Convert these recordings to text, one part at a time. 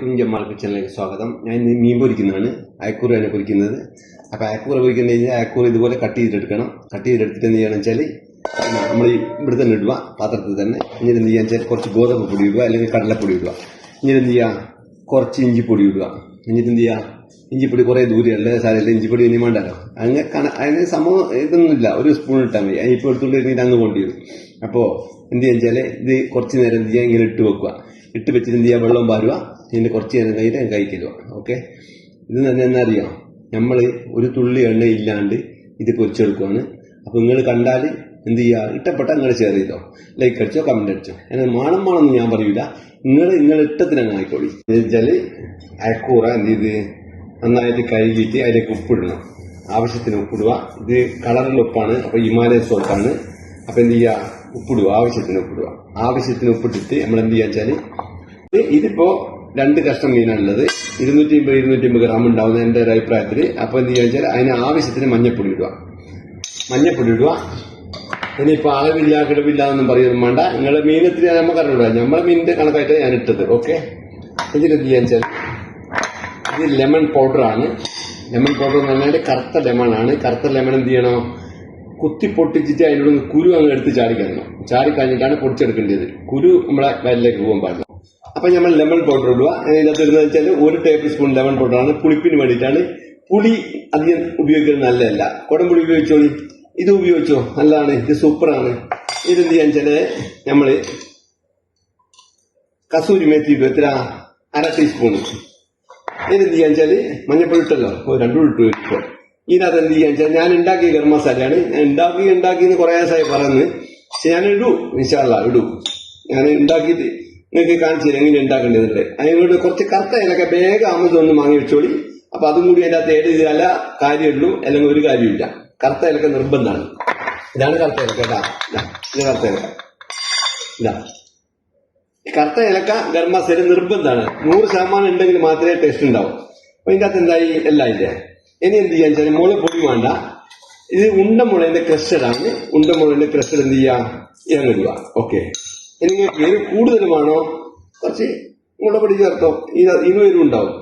അലൈക്കും മാർക്ക് സ്വാഗതം. ഞാൻ ഇന്ന് മീൻ പൊരിക്കുന്നതാണ്. അയക്കൂറയാണ് പൊരിക്കുന്നത്. അപ്പോൾ അയക്കൂറ പൊരിക്കുന്ന കഴിഞ്ഞാൽ അയക്കൂറ ഇതുപോലെ കട്ട് ചെയ്തെടുക്കണം. കട്ട് ചെയ്തെടുത്തിട്ട് എന്ത് ചെയ്യണം വെച്ചാൽ നമ്മൾ ഇവിടെ തന്നെ ഇടുക പാത്രത്തിൽ തന്നെ. ഇങ്ങനെ എന്ത് ചെയ്യാന്ന് വെച്ചാൽ കുറച്ച് ഗോതമ്പ് പൊടി ഇടുക അല്ലെങ്കിൽ കടലപ്പൊടി ഇടുക. ഇങ്ങനെ എന്ത് ചെയ്യുക കുറച്ച് ഇഞ്ചിപ്പൊടി ഇടുക. എന്നിട്ട് എന്ത് ചെയ്യുക ഇഞ്ചിപ്പൊടി കുറേ ദൂരെയല്ല സാരമില്ല. ഇഞ്ചിപ്പൊടി ഇനി വേണ്ടല്ലോ. അങ്ങനെ കണ അതിന് സമയം ഇതൊന്നുമില്ല. ഒരു സ്പൂൺ ഇട്ടാൽ മതി. അതിപ്പോൾ എടുത്തുകൊണ്ട് ഇരുന്നിട്ട് അങ്ങ് കൊണ്ടുവരും അപ്പോൾ എന്ത് ചെയ്യാന്ന് വെച്ചാൽ ഇത് കുറച്ച് നേരം എന്ത് ചെയ്യുക ഇങ്ങനെ ഇട്ട് വെക്കുക. ഇട്ട് വെച്ചിട്ട് എന്ത് ചെയ്യുക വെള്ളം പാരുക ഇതിന്റെ കുറച്ച് നേരം കഴിഞ്ഞിട്ട് ഞാൻ കഴിക്കലുക ഓക്കെ ഇത് തന്നെ എന്നാ അറിയാം? നമ്മൾ ഒരു തുള്ളി എണ്ണ ഇല്ലാണ്ട് ഇത് പൊരിച്ചെടുക്കുവാണ് അപ്പോൾ നിങ്ങൾ കണ്ടാൽ എന്ത് ചെയ്യുക ഇഷ്ടപ്പെട്ട നിങ്ങൾ ഷെയർ ചെയ്തോ? ലൈക്ക് അടിച്ചോ കമന്റ് അടിച്ചോ? എന്നാൽ മാണം മാണെന്ന് ഞാൻ പറയൂല. നിങ്ങൾ നിങ്ങൾ ഇഷ്ടത്തിനങ്ങ് ആയിക്കോളി. വെച്ചാൽ അയക്കൂറ എന്ത് ചെയ്ത്? നന്നായിട്ട് കഴുകിയിട്ട് അതിലേക്ക് ഉപ്പിടണം. ആവശ്യത്തിന് ഉപ്പിടുക. ഇത് കളറിൽ ഉപ്പാണ്. അപ്പോൾ ഹിമാലയ സോപ്പാണ് അപ്പോൾ എന്ത് ചെയ്യുക ഉപ്പിടുക. ആവശ്യത്തിന് ഉപ്പിടുക. ആവശ്യത്തിന് ഉപ്പിട്ടിട്ട് നമ്മൾ എന്ത് ചെയ്യുക വെച്ചാൽ ഇതിപ്പോൾ ഇതിപ്പോ രണ്ട് കഷ്ണം മീനാണുള്ളത്. ഇരുന്നൂറ്റി അമ്പത് ഇരുന്നൂറ്റി അമ്പത് ഗ്രാം ഉണ്ടാവുന്ന എന്റെ ഒരു അഭിപ്രായത്തിൽ അപ്പൊ എന്ത് ചെയ്യുക വെച്ചാൽ അതിന് ആവശ്യത്തിന് മഞ്ഞപ്പൊടി ഇടുക. മഞ്ഞപ്പൊടി ഇടുക. ഇനിയിപ്പോ അളവില്ല കിടവില്ല എന്നും പറയുന്നത് വേണ്ട. നിങ്ങളെ മീനത്തിന് നമുക്ക് അറിയില്ല നമ്മളെ മീനിന്റെ കണക്കായിട്ട് ഞാൻ ഇട്ടത്. ഓക്കെ? ഇതിലെന്ത് ചെയ്യാന്ന് വെച്ചാൽ ഇത് ലെമൺ പൗഡറാണ് ലെമൺ പൗഡർ എന്ന് പറഞ്ഞാൽ കറുത്ത ലെമൺ ആണ്. കറുത്ത ലെമൺ എന്ത് ചെയ്യണോ? കുത്തി പൊട്ടിച്ചിട്ട് അതിനോട് കുരു അങ്ങ് എടുത്ത് ചാടിക്കണം ചാടി കഴിഞ്ഞിട്ടാണ് പൊടിച്ചെടുക്കേണ്ടത്. കുരു നമ്മളെ വയലിലേക്ക് പോകാൻ പാടില്ല. അപ്പൊ നമ്മൾ ലെമൺ പൗഡർ ഇടുക. ഇതിനകത്ത് ഇടുന്നത് വെച്ചാൽ ഒരു ടേബിൾ സ്പൂൺ ലെമൺ പൗഡർ ആണ്. പുളിപ്പിന് വേണ്ടിയിട്ടാണ്. പുളി അധികം ഉപയോഗിക്കുന്നത് നല്ലതല്ല. കുടംപുളി ഉപയോഗിച്ചോളി ഇത് ഉപയോഗിച്ചോ? നല്ലതാണ്. ഇത് സൂപ്പറാണ്. ഇതെന്ത് ചെയ്യാന്ന് വെച്ചാൽ നമ്മൾ കസൂരി മേത്തി എത്ര? അര ടീസ്പൂൺ ഇതെന്ത് ചെയ്യാന്ന് വെച്ചാൽ മഞ്ഞപ്പൊടി ഇട്ടല്ലോ. ഓ രണ്ടും ഇട്ടു ഇപ്പൊ ഇതിനകത്ത് എന്ത് ചെയ്യാന്ന് വെച്ചാൽ ഞാൻ ഉണ്ടാക്കിയ ഗരം മസാലയാണ്. ഉണ്ടാക്കി ഉണ്ടാക്കി എന്ന് കുറേ ദിവസമായി പറയുന്നത് പക്ഷെ ഞാൻ ഇടൂ ഇൻഷാല്ല ഇടൂ. ഞാൻ ഉണ്ടാക്കിയിട്ട് നിങ്ങൾക്ക് കാണിച്ചു തരാം എങ്ങനെ ഉണ്ടാക്കേണ്ടതുണ്ട്. അതിനോട് കുറച്ച് കറുത്ത ഇലക്കെ വേഗം ഒന്ന് വാങ്ങി വെച്ചോളി. അപ്പൊ അതും കൂടി അതിന്റെ അകത്ത് ഏഡ് ചെയ്താല കാര്യമുള്ളൂ അല്ലെങ്കിൽ ഒരു കാര്യമില്ല കറുത്ത ഇലക്ക നിർബന്ധമാണ്. ഇതാണ് കറുത്ത ഇലക്ക ഇതാ, കറുത്ത ഇലക്ക ഇതാ. കറുത്ത ഇലക്ക മസാല നിർബന്ധമാണ്. നൂറ് ശതമാനം ഉണ്ടെങ്കിൽ മാത്രമേ ടേസ്റ്റ് ഉണ്ടാവും. അപ്പൊ ഇതിന്റെ അകത്ത് എന്തായി? എല്ലാം ഇല്ലേ? ഇനി എന്ത് ചെയ്യാന്ന് വെച്ചാൽ മുളക് പൊടി വേണ്ട. ഇത് ഉണ്ടമുളന്റെ ക്രസ്റ്റഡാണ് ഉണ്ടമുളന്റെ ക്രസ്റ്റഡ് എന്ത് ചെയ്യാ? ഇറങ്ങിടുക ഓക്കെ പേര് എരിവ് കൂടുതൽ വേണോ കുറച്ച് മുളപൊടി ചേർത്തോ ഇത് എരിവ് ഉണ്ടാവും.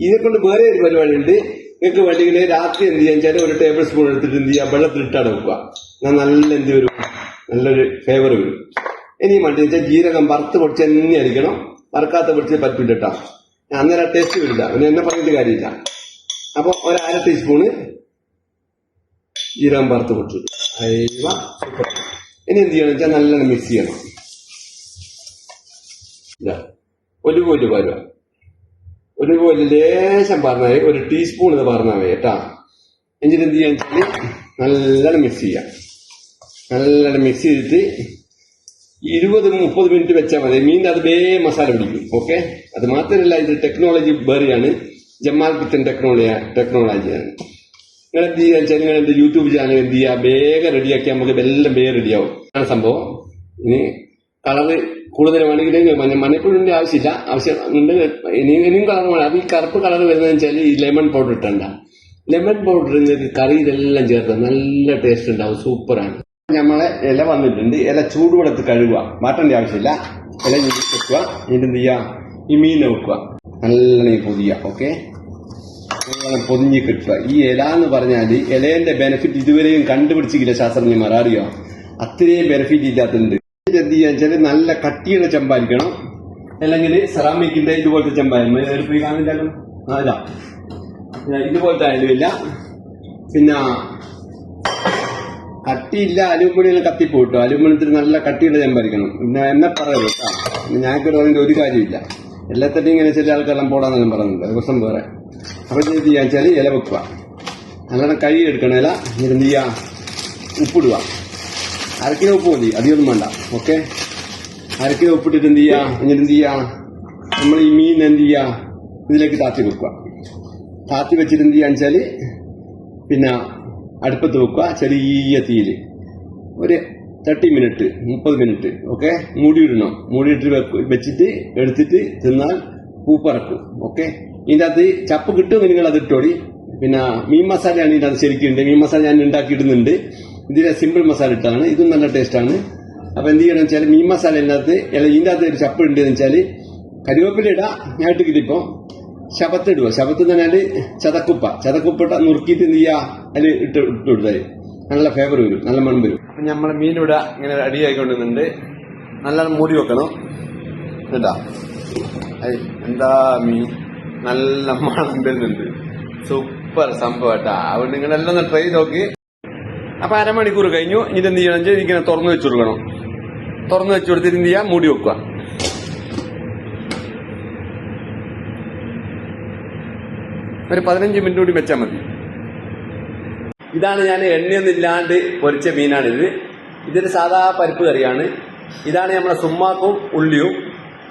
ഇതിനെ കൊണ്ട് വേറെ ഒരു പരിപാടി ഉണ്ട് നിങ്ങൾക്ക് വേണ്ടെങ്കിൽ രാത്രി എന്ത് ചെയ്യാൻ വെച്ചാൽ ഒരു ടേബിൾ സ്പൂൺ എടുത്തിട്ട് എന്ത് ചെയ്യാം? വെള്ളത്തിലിട്ടാണ് വെക്കുക. എന്നാൽ നല്ല എന്ത് വരും? നല്ലൊരു ഫേവർ വരും. ഇനി വേണ്ടി വെച്ചാൽ ജീരകം വറുത്ത് പൊടിച്ച് തന്നെ അരിക്കണം. വറുക്കാത്ത പൊടിച്ച് പറ്റിട്ടാ അന്നേരം ടേസ്റ്റ് വരില്ല. പിന്നെ എന്നെ പറഞ്ഞിട്ട് കാര്യമില്ല. അപ്പൊ ഒരു അര ടീസ്പൂണ് ജീരകം വറുത്ത് പൊടിച്ചിട്ട്. അയ്യോ സൂപ്പർ ഇനി എന്ത് ചെയ്യണം വെച്ചാൽ നല്ലോണം മിക്സ് ചെയ്യണം. ഒരു കോൽ പരുവ ഒരു കോൽ ലേശം പറഞ്ഞാൽ ഒരു ടീസ്പൂൺ ഇത് പറഞ്ഞാൽ മതി കേട്ടാ എന്നിട്ട് എന്ത് ചെയ്യാന്ന് വെച്ചാൽ നല്ലോണം മിക്സ് ചെയ്യാം. നല്ലോണം മിക്സ് ചെയ്തിട്ട് ഇരുപത് മുപ്പത് മിനിറ്റ് വെച്ചാൽ മതി. മീൻ അത് വേ മസാല പിടിക്കും. ഓക്കെ അത് മാത്രമല്ല ഇത് ടെക്നോളജി വേറെയാണ്. ജമാൽ കിച്ചൻ ടെക്നോളജി ടെക്നോളജിയാണ് നിങ്ങൾ എന്ത് ചെയ്യുക വെച്ചാൽ നിങ്ങൾ യൂട്യൂബ് ചാനൽ എന്ത് ചെയ്യുക വേഗം റെഡിയാക്കി നമുക്ക് എല്ലാം വേഗം റെഡിയാവും ആണ് സംഭവം. ഇനി കളറ് മഞ്ഞ മഞ്ഞപ്പൊടിന്റെ ആവശ്യമില്ല. ആവശ്യം ഉണ്ട്. ഇനിയും ഇനിയും കളർ വേണം. അത് ഈ കറുപ്പ് കളർ വരുന്നതെന്ന് വെച്ചാൽ ഈ ലെമൺ പൗഡർ ഇട്ടണ്ട. ലെമൺ പൗഡർ കറി കറിയിലെല്ലാം ചേർത്ത് നല്ല ടേസ്റ്റ് ഉണ്ടാവും. സൂപ്പറാണ്. നമ്മളെ ഇല വന്നിട്ടുണ്ട്. ഇല ചൂടുവെള്ളത്തിൽ കഴുകുക. മാറ്റേണ്ട ആവശ്യമില്ല. ഇല വെക്കുക. എന്നിട്ട് എന്ത് ചെയ്യുക? ഈ മീൻ വെക്കുക. നല്ലോണം പൊതിയുക. ഓക്കെ പൊതിഞ്ഞ് കിട്ടുക. ഈ ഇല എന്ന് പറഞ്ഞാൽ ഇലേന്റെ ബെനിഫിറ്റ് ഇതുവരെയും കണ്ടുപിടിച്ചിട്ടില്ല ശാസ്ത്രജ്ഞന്മാർ. അറിയോ? അത്രയും ബെനിഫിറ്റ് ഇല്ലാത്തതുണ്ട് ഇത് എന്ത് ചെയ്യാന്ന് വെച്ചാൽ നല്ല കട്ടിയുള്ള ചെമ്പായിരിക്കണം. അല്ലെങ്കിൽ സെറാമിക്കിന്റെ ഇതുപോലത്തെ ചെമ്പായിരുന്നു പോയി കാണിച്ചാലും ഇതുപോലത്തെ ആയാലും ഇല്ല. പിന്നെ കട്ടിയില്ല അലുമിനിയം കത്തിപ്പോട്ടോ അലുമിനിയത്തിന് നല്ല കട്ടിയുള്ള ചെമ്പായിരിക്കണം. പിന്നെ എന്നെ പറയുള്ളൂ കേട്ടോ. ഞങ്ങൾക്ക് അതിന്റെ ഒരു കാര്യമില്ല എല്ലാത്തിനും ഇങ്ങനെ ചില ആൾക്കാരെല്ലാം പോടാന്നെല്ലാം പറയുന്നുണ്ട് ദിവസം വേറെ. അപ്പൊ എന്ത് ചെയ്യാന്ന് വെച്ചാൽ ഇല വെക്കുക. നല്ലോണം കൈ എടുക്കണം ഇല എന്നിട്ട് എന്ത് ചെയ്യുക ഉപ്പിടുക. അരക്കിലോ ഉപ്പ് മതി. അധികമൊന്നും വേണ്ട. ഓക്കെ? അരക്കിലോ ഉപ്പിട്ടിട്ട് എന്ത് ചെയ്യുക എന്നിട്ട് എന്ത് ചെയ്യുക നമ്മൾ ഈ മീൻ എന്ത് ചെയ്യുക ഇതിലേക്ക് താത്തി വെക്കുക. താത്തി വെച്ചിട്ട് എന്ത് ചെയ്യാന്ന് വെച്ചാൽ പിന്നെ അടുപ്പത്ത് വെക്കുക. ചെറിയ തീയിൽ ഒരു തേർട്ടി മിനിറ്റ് മുപ്പത് മിനിറ്റ് ഓക്കെ? മൂടിയിടണം. മൂടിയിട്ട് വെച്ചിട്ട് എടുത്തിട്ട് തിന്നാൽ പൂപ്പറക്കും. ഓക്കെ? ഇതിന്റെ അകത്ത് ചപ്പ് കിട്ടുമെങ്കിൽ നിങ്ങൾ അത് ഇട്ടോടി. പിന്നെ മീൻ മസാലയാണ് ഇതിന്റെ അത് ശരിക്കുണ്ട് മീൻ മസാല ഞാൻ ഉണ്ടാക്കിയിടുന്നുണ്ട്. ഇതിലെ സിമ്പിൾ മസാല ഇട്ടാണ്. ഇതും നല്ല ടേസ്റ്റാണ് അപ്പോൾ എന്ത് ചെയ്യണം വെച്ചാൽ മീൻ മസാല ഇതിനകത്ത് അല്ല ഇതിന്റെ അകത്ത് ഒരു ചപ്പ് ഉണ്ട് എന്ന് വെച്ചാൽ കരിവേപ്പില ഇടാ. ഞാൻ ഇട്ടിട്ടിപ്പോ ശബത്ത് ഇടുക ശബത്ത് എന്ന് പറഞ്ഞാൽ ചതക്കുപ്പ. ചതക്കുപ്പ ഇട്ട നുറുക്കിയിട്ട് എന്ത് ചെയ്യുക അതിൽ ഇട്ട് ഇട്ട് കൊടുത്താൽ നല്ല ഫ്ലേവർ വരും. നല്ല മണം വരും. അപ്പൊ നമ്മളെ മീൻ ഇവിടെ ഇങ്ങനെ റെഡി ആയിക്കൊണ്ടിരുന്നുണ്ട്. നല്ല മൂടി വെക്കണം. കേട്ടാ? എന്താ മീൻ? നല്ല മണം വരുന്നുണ്ട്. സൂപ്പർ സംഭവം കേട്ടാ. അതുകൊണ്ട് നിങ്ങളെല്ലാം ഒന്ന് ട്രൈ നോക്കി. അപ്പൊ അരമണിക്കൂർ കഴിഞ്ഞു. ഇനി എന്ത് ചെയ്യണം? വെച്ചാൽ ഇങ്ങനെ തുറന്നു വെച്ചു കൊടുക്കണം തുറന്നു വെച്ചു കൊടുത്തിട്ട് എന്ത് ചെയ്യാ? മൂടി വെക്കുക. ഒരു പതിനഞ്ച് മിനിറ്റ് കൂടി വെച്ചാൽ മതി. ഇതാണ് ഞാൻ എണ്ണയൊന്നില്ലാണ്ട് പൊരിച്ച മീനാണിത്. ഇതൊരു സാധാ പരിപ്പ് കറിയാണ്. ഇതാണ് നമ്മളെ സുമ്മാക്കും ഉള്ളിയും.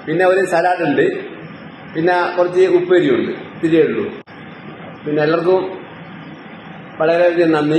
പിന്നെ ഒരു സലാഡ് ഉണ്ട്. പിന്നെ കുറച്ച് ഉപ്പേരിയുണ്ട് തിരിയുള്ളൂ പിന്നെ എല്ലാവർക്കും വളരെയധികം നന്ദി.